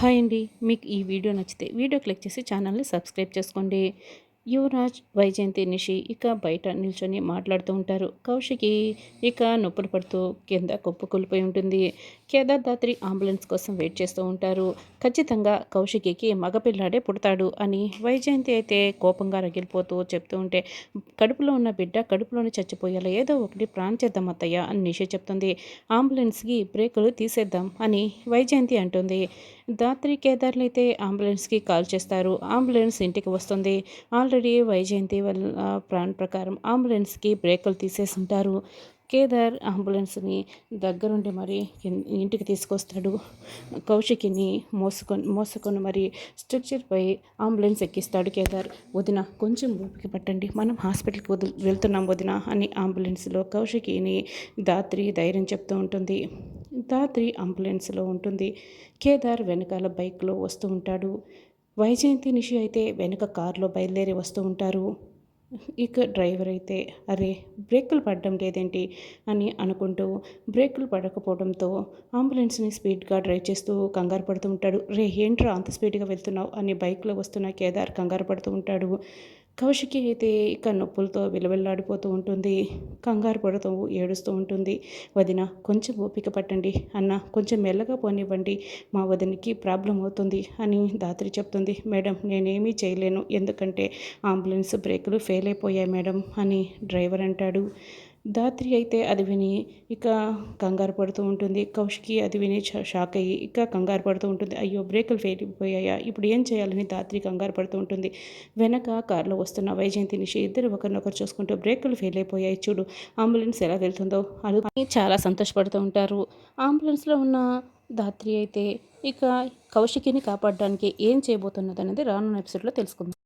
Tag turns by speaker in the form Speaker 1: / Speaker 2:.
Speaker 1: Hi అండి మీకు ఈ వీడియో నచ్చితే వీడియో క్లిక్ చేసి ఛానల్ని సబ్స్క్రైబ్ చేసుకోండి. యువరాజ్ వైజయంతి నిషి ఇక బయట నిల్చొని మాట్లాడుతూ ఉంటారు. కౌశికి ఇక నొప్పులు పడుతూ కింద కుప్ప కూలిపోయి ఉంటుంది. కేదార్దాత్రి అంబులెన్స్ కోసం వెయిట్ చేస్తూ ఉంటారు. ఖచ్చితంగా కౌశికికి మగపిల్లాడే పుడతాడు అని వైజయంతి అయితే కోపంగా రగిలిపోతూ చెప్తూ ఉంటే కడుపులో ఉన్న బిడ్డ కడుపులోనే చచ్చిపోయేలా ఏదో ఒకటి ప్రాణం చేద్దాం అత్తయ్య అని నిషి చెప్తుంది. అంబులెన్స్కి బ్రేకులు తీసేద్దాం అని వైజయంతి అంటుంది. దాత్రి కేదార్లు అయితే అంబులెన్స్కి కాల్ చేస్తారు. అంబులెన్స్ ఇంటికి వస్తుంది. ఆల్రెడీ వైజయంతి వల్ల ప్లాన్ ప్రకారం అంబులెన్స్కి బ్రేకులు తీసేసుంటారు. కేదార్ అంబులెన్స్ని దగ్గరుండి మరి ఇంటికి తీసుకొస్తాడు. కౌశికిని మోసుకొని మోసుకొని మరి స్ట్రక్చర్పై అంబులెన్స్ ఎక్కిస్తాడు కేదార్. వదిన కొంచెం ఊపిక పట్టండి. మనం హాస్పిటల్కి వదిలి వెళ్తున్నాం వదిన అని అంబులెన్స్లో కౌశికిని దాత్రి ధైర్యం చెప్తూ ఉంటుంది. దాత్రి అంబులెన్స్లో ఉంటుంది. కేదార్ వెనకాల బైక్లో వస్తూ ఉంటాడు. వైజయంతి నిషి అయితే వెనుక కారులో బయలుదేరి వస్తూ ఉంటారు. ఇక డ్రైవర్ అయితే అరే బ్రేకులు పడడం లేదేంటి? అని అనుకుంటూ బ్రేకులు పడకపోవడంతో అంబులెన్స్ని స్పీడ్గా డ్రైవ్ చేస్తూ కంగారు పడుతూ ఉంటాడు. రే ఏంట్రా అంత స్పీడ్గా వెళ్తున్నావు? అని బైక్లో వస్తున్న కేదార్ కంగారు పడుతూ ఉంటాడు. కౌశికి అయితే ఇక నొప్పులతో విలవిల్లాడిపోతూ ఉంటుంది. కంగారు పడుతూ ఏడుస్తూ ఉంటుంది. వదిన కొంచెం ఓపిక పట్టండి. అన్న కొంచెం మెల్లగా పోనివ్వండి. మా వదినకి ప్రాబ్లం అవుతుంది అని దాత్రి చెప్తుంది. మేడం నేనేమీ చేయలేను. ఎందుకంటే అంబులెన్స్ బ్రేకులు ఫెయిల్ అయిపోయాయి మేడం అని డ్రైవర్ అంటాడు. దాత్రి అయితే అది విని ఇక కంగారు పడుతూ ఉంటుంది. కౌశికి అది విని షాక్ అయ్యి ఇక కంగారు పడుతూ ఉంటుంది. అయ్యో బ్రేకులు ఫెయిల్ అయిపోయాయా? ఇప్పుడు ఏం చేయాలని దాత్రి కంగారు పడుతూ ఉంటుంది. వెనక కారులో వస్తున్న వైజయంతి నిషి ఇద్దరు ఒకరినొకరు చూసుకుంటూ బ్రేకులు ఫెయిల్ అయిపోయాయి. చూడు అంబులెన్స్ ఎలా వెళ్తుందో అని చాలా సంతోషపడుతూ ఉంటారు. అంబులెన్స్లో ఉన్న దాత్రి అయితే ఇక కౌశికిని కాపాడడానికి ఏం చేయబోతున్నది అనేది రానున్న ఎపిసోడ్లో తెలుసుకుందాం.